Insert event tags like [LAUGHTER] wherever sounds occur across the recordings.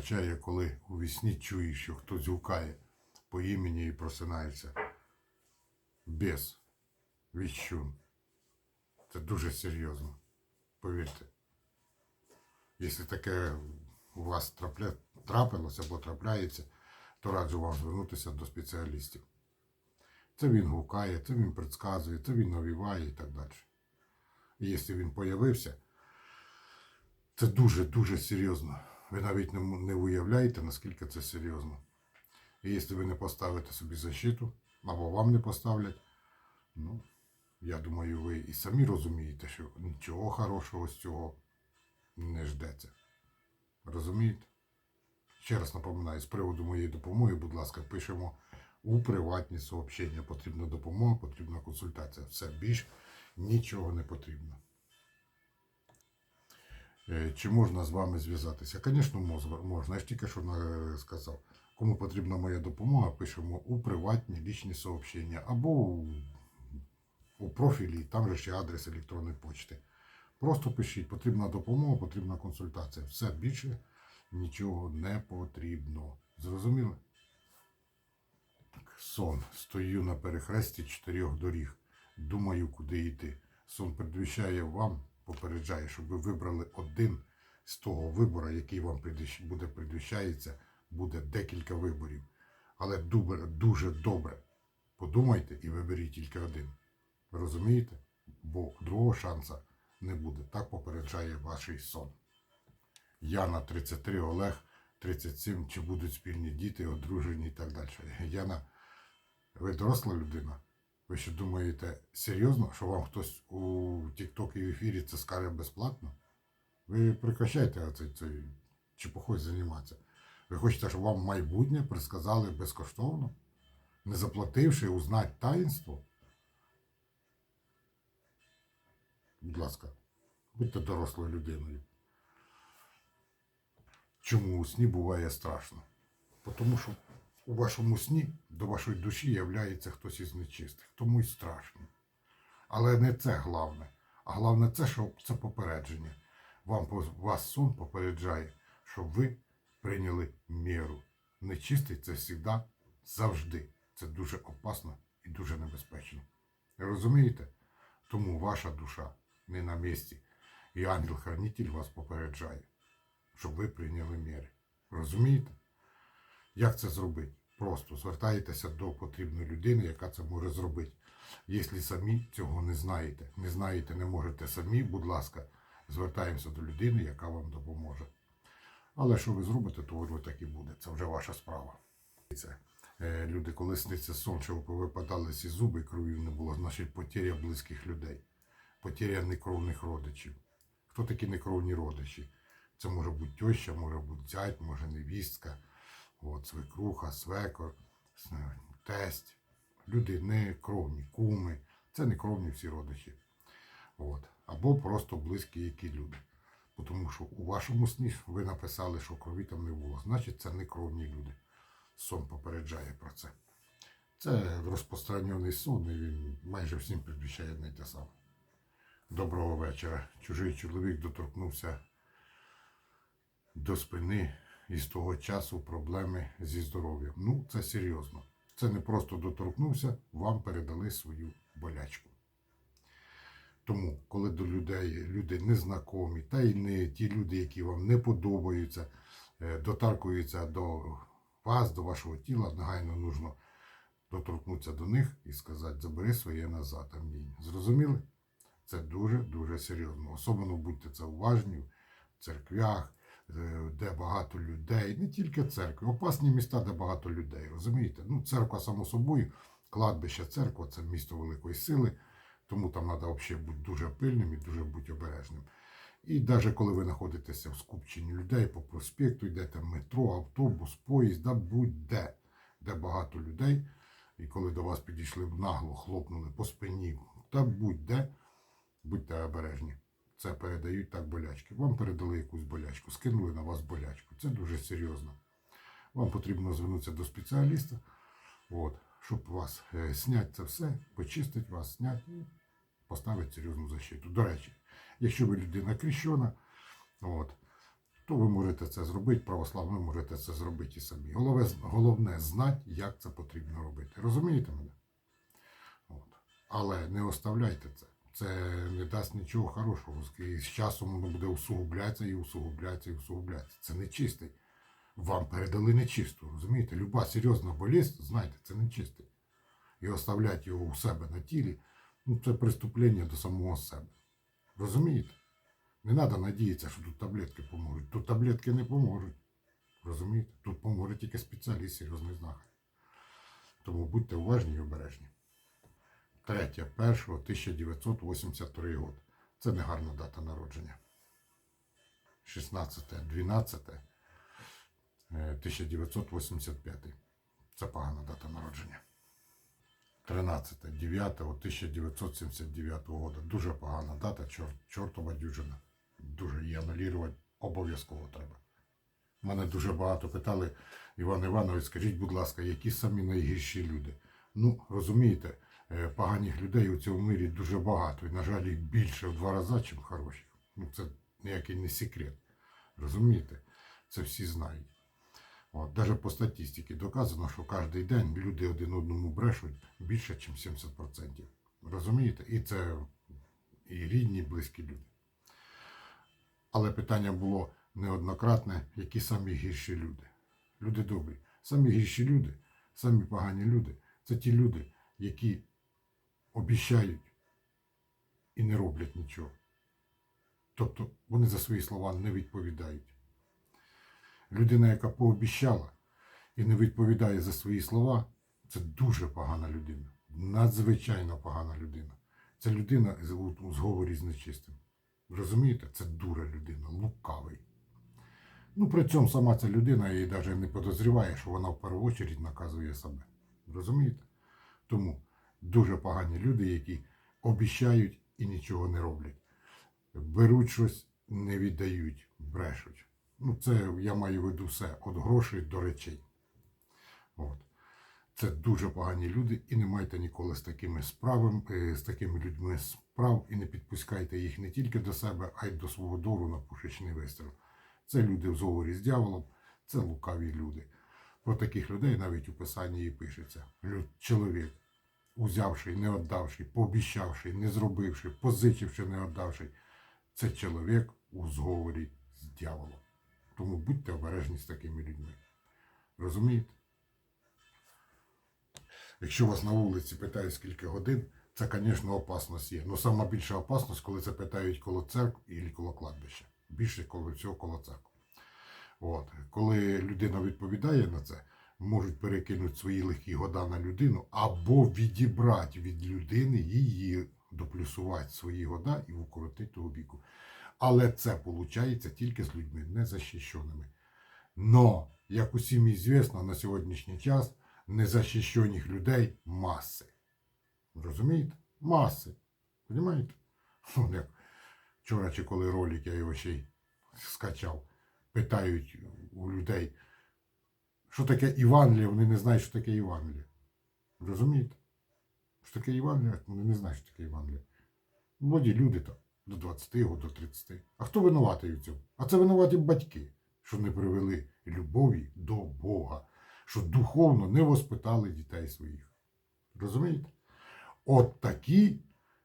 означає, коли у вісні чуєш, що хтось гукає по імені і просинається. Без віщун. Це дуже серйозно. Повірте. Якщо таке у вас трапля... трапилося або трапляється, то раджу вам звернутися до спеціалістів. Це він гукає, це він предсказує, це він навіває і так далі. І якщо він появився, це дуже-дуже серйозно. Ви навіть не, уявляєте, наскільки це серйозно. І якщо ви не поставите собі защиту, або вам не поставлять, ну, я думаю, ви і самі розумієте, що нічого хорошого з цього не ждеться. Розумієте? Ще раз напоминаю, з приводу моєї допомоги, будь ласка, пишемо у приватні сообщення. Потрібна допомога, потрібна консультація. Все більш нічого не потрібно. Е, Чи можна з вами зв'язатися? Звісно, можна. Я ж тільки що е, сказав. Кому потрібна моя допомога, пишемо у приватні лічні сообщення або у, профілі, там же ще адрес електронної почти. Просто пишіть, потрібна допомога, потрібна консультація. Все більше нічого не потрібно. Зрозуміли? Сон. Стою на перехресті чотирьох доріг. Думаю, куди йти. Сон предвіщає вам, попереджає, щоб ви вибрали один з того вибору, який вам буде предвіщається, буде декілька виборів. Але дуже, добре подумайте і виберіть тільки один. Розумієте? Бо другого шанса не буде. Так попереджає ваш сон. Яна 33, Олег 37, чи будуть спільні діти, одружені і так далі. Яна, ви доросла людина? Ви що думаєте серйозно, що вам хтось у TikTok і в ефірі це скаже безплатно? Ви прекращайте оцей цей чепухою займатися. Ви хочете, щоб вам майбутнє предсказали безкоштовно, не заплативши узнати таїнство? Будь ласка, будьте дорослою людиною. Чому у сні буває страшно? Тому що у вашому сні до вашої душі являється хтось із нечистих. Тому й страшно. Але не це головне. А головне це, що це попередження. Вам вас сон попереджає, щоб ви прийняли міру. Нечистий це завжди, завжди. Це дуже опасно і дуже небезпечно. Розумієте? Тому ваша душа не на місці. І ангел-хранитель вас попереджає, щоб ви прийняли міри. Розумієте? Як це зробити? Просто звертаєтеся до потрібної людини, яка це може зробити. Якщо самі цього не знаєте, не знаєте, не можете самі, будь ласка, звертаємося до людини, яка вам допоможе. Але що ви зробите, то воно так і буде. Це вже ваша справа. Е, люди, коли сниться сон, що повипадали всі зуби, кровів не було, значить потеря близьких людей, потеря некровних родичів. Хто такі некровні родичі? Це може бути теща, може бути зять, може невістка, от, свекруха, свекор, тесть. Люди не кровні, куми. Це не кровні всі родичі. От. Або просто близькі які люди. Тому що у вашому сні ви написали, що крові там не було. Значить, це не кровні люди. Сон попереджає про це. Це розпространений сон, і він майже всім одне й те саме. Доброго вечора. Чужий чоловік доторкнувся до спини і з того часу проблеми зі здоров'ям. Ну, це серйозно. Це не просто доторкнувся, вам передали свою болячку. Тому, коли до людей люди незнакомі, та й не ті люди, які вам не подобаються, е, дотаркуються до вас, до вашого тіла, негайно нужно доторкнутися до них і сказати, забери своє назад. Амінь. Зрозуміли? Це дуже-дуже серйозно. Особливо будьте це уважні в церквях, де багато людей, не тільки церкви, опасні міста, де багато людей. Розумієте? Ну, церква, само собою, кладбище церква це місто великої сили, тому там треба взагалі бути дуже пильним і дуже бути обережним. І навіть коли ви знаходитеся в скупченні людей по проспекту, йдете метро, автобус, поїзд, да будь-де, де багато людей, і коли до вас підійшли нагло, хлопнули по спині, та будь-де, будьте обережні. Це передають так болячки. Вам передали якусь болячку, скинули на вас болячку. Це дуже серйозно. Вам потрібно звернутися до спеціаліста, от, щоб вас е, зняти це все, почистити вас, зняти і поставити серйозну защиту. До речі, якщо ви людина крещена, от, то ви можете це зробити, православні можете це зробити і самі. Головне, головне знати, як це потрібно робити. Розумієте мене? От. Але не оставляйте це. Це не дасть нічого хорошого. І з часом воно буде усугублятися і усугублятися і усугублятися. Це нечистий. Вам передали нечисту, розумієте? Люба серйозна болість, знайте, це нечистий. І оставляти його у себе на тілі, ну це преступлення до самого себе. Розумієте? Не треба надіятися, що тут таблетки поможуть. Тут таблетки не поможуть. Розумієте? Тут поможе тільки спеціаліст, серйозний знахар. Тому будьте уважні і обережні. 3 1 1983 год. Це не гарна дата народження. 16 12 е, 1985. Це погана дата народження. 13 9 1979 года. Дуже погана дата, чор, чортова дюжина. Дуже її анулювати обов'язково треба. Мене дуже багато питали, Іван Іванович, скажіть, будь ласка, які самі найгірші люди? Ну, розумієте, поганих людей у цьому мирі дуже багато. І, на жаль, їх більше в два рази, ніж хороших. Ну, це ніякий не секрет. Розумієте? Це всі знають. От, навіть по статистиці доказано, що кожен день люди один одному брешуть більше, ніж 70%. Розумієте? І це і рідні, і близькі люди. Але питання було неоднократне, які самі гірші люди. Люди добрі. Самі гірші люди, самі погані люди це ті люди, які обіщають і не роблять нічого. Тобто вони за свої слова не відповідають. Людина, яка пообіщала і не відповідає за свої слова, це дуже погана людина. Надзвичайно погана людина. Це людина у зговорі з нечистим. Розумієте? Це дура людина, лукавий. Ну, при цьому сама ця людина і навіть не подозріває, що вона в першу чергу наказує себе. Розумієте? Тому дуже погані люди, які обіщають і нічого не роблять. Беруть щось, не віддають, брешуть. Ну, це я маю в виду все від грошей до речей. От. Це дуже погані люди, і не майте ніколи з такими справами, е, з такими людьми справ, і не підпускайте їх не тільки до себе, а й до свого дору на пушечний вистріл. Це люди в зговорі з дьяволом, це лукаві люди. Про таких людей навіть у писанні і пишеться. Люд, чоловік, узявши, не віддавши, пообіщавши, не зробивши, позичивши, не віддавши, це чоловік у зговорі з дьяволом. Тому будьте обережні з такими людьми. Розумієте? Якщо вас на вулиці питають скільки годин, це, звісно, опасність є. Ну, сама більша опасність, коли це питають коло церкви і коло кладбища. Більше коло всього коло церкви. От. Коли людина відповідає на це, можуть перекинути свої легкі года на людину або відібрати від людини її, доплюсувати свої года і укоротити віку. Але це виходить тільки з людьми незахищеними. Но, як усім ізвісно, на сьогоднішній час незахищених людей маси. Розумієте? Маси. Понимаєте? Як вчора чи коли ролик я його ще й скачав, питають у людей, що таке Івангеліє, вони не знають, що таке Євангеліє. Розумієте? Що таке Євангеліє, вони не знають, що таке Євангеліє. Молоді люди там до 20 до 30. А хто винуватий у цьому? А це винуваті батьки, що не привели любові до Бога, що духовно не воспитали дітей своїх. Розумієте? От такі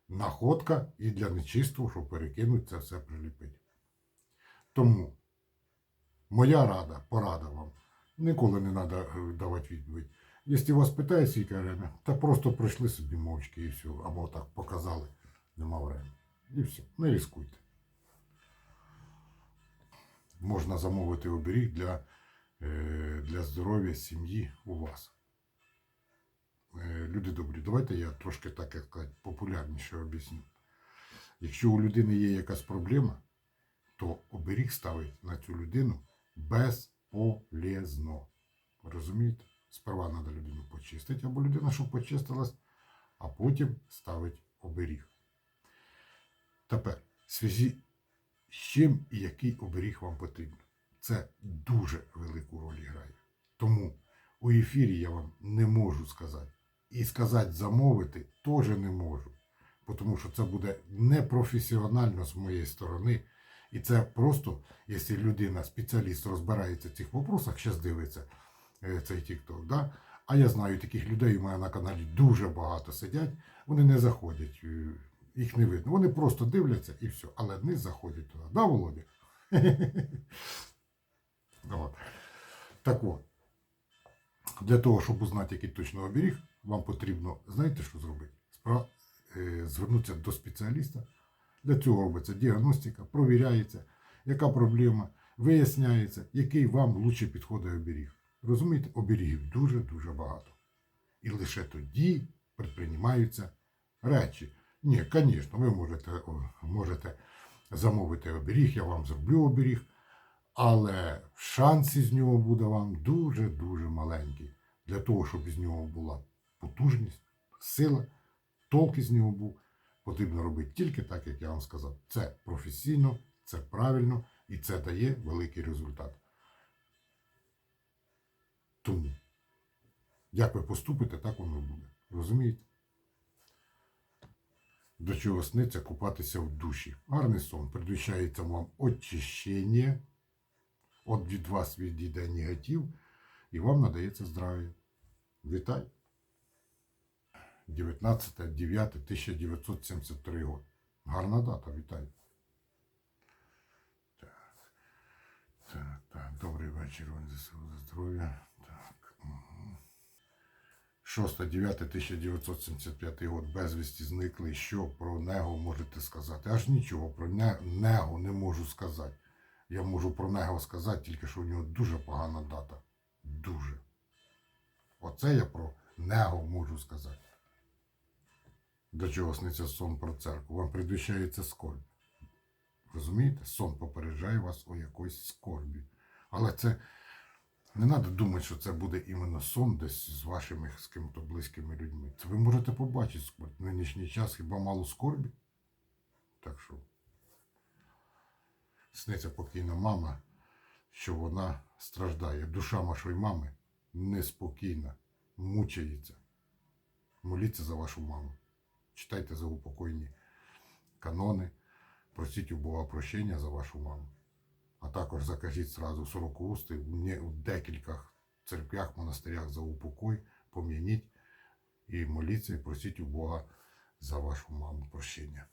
находка і для нечистого, щоб перекинуть це все приліпити. Тому моя рада, порада вам, ніколи не треба давати відповідь. Якщо вас питає скільки время, та просто прийшли собі мовчки і все, або так показали, нема времени. І все, не ризикуйте. Можна замовити оберіг для, е, для здоров'я сім'ї у вас. Е, Люди добрі, давайте я трошки так як сказати, популярніше об'ясню. Якщо у людини є якась проблема, то оберіг ставить на цю людину безполезно. Розумієте? Сперва треба людину почистити, або людина, щоб почистилась, а потім ставить оберіг. Тепер, в зв'язі з чим і який оберіг вам потрібен. Це дуже велику роль грає. Тому у ефірі я вам не можу сказати. І сказати замовити теж не можу. Тому що це буде непрофесіонально з моєї сторони І це просто, якщо людина, спеціаліст розбирається в цих вопросах, зараз дивиться е, цей TikTok, да? а я знаю таких людей, у мене на каналі дуже багато сидять, вони не заходять, е, їх не видно. Вони просто дивляться і все, але не заходять туди. Да, Володя? [LAUGHS] Так от, для того, щоб узнати, який точно оберіг, вам потрібно, знаєте, що зробити? Е, Звернутися до спеціаліста. Для цього робиться діагностика, провіряється, яка проблема, виясняється, який вам лучше підходить оберіг. Розумієте, оберігів дуже-дуже багато. І лише тоді предприймаються речі. Ні, звісно, ви можете, можете замовити оберіг, я вам зроблю оберіг, але шанс із нього буде вам дуже-дуже маленький. Для того, щоб із нього була потужність, сила, толк із нього був, потрібно робити тільки так, як я вам сказав. Це професійно, це правильно і це дає великий результат. Тому, як ви поступите, так воно буде. Розумієте? До чого сниться купатися в душі. Гарний сон. Предвіщається вам очищення. От від вас відійде негатив, і вам надається здрав'я. Вітаю! 19.09.1973 год. Гарна дата, вітаю. Так, так, так. Добрий вечір, вам за здоров'я. Так. угу. 6.9.1975 год безвісті зникли. Що про него можете сказати? Аж нічого про не- него не можу сказати. Я можу про него сказати, тільки що у нього дуже погана дата. Дуже. Оце я про него можу сказати. До чого сниться сон про церкву? Вам предвіщається скорбь. Розумієте? Сон попереджає вас о якоїсь скорбі. Але це не треба думати, що це буде іменно сон десь з вашими з ким-то близькими людьми. Це ви можете побачити скорбь. В нинішній час хіба мало скорбі? Так що сниться покійна мама, що вона страждає. Душа вашої мами неспокійна, мучається. Моліться за вашу маму. Читайте за упокойні канони, просіть у Бога прощення за вашу маму. А також закажіть зразу сорокоусти в декілька церквях, монастирях за упокой, пом'яніть і моліться, і просіть у Бога за вашу маму прощення.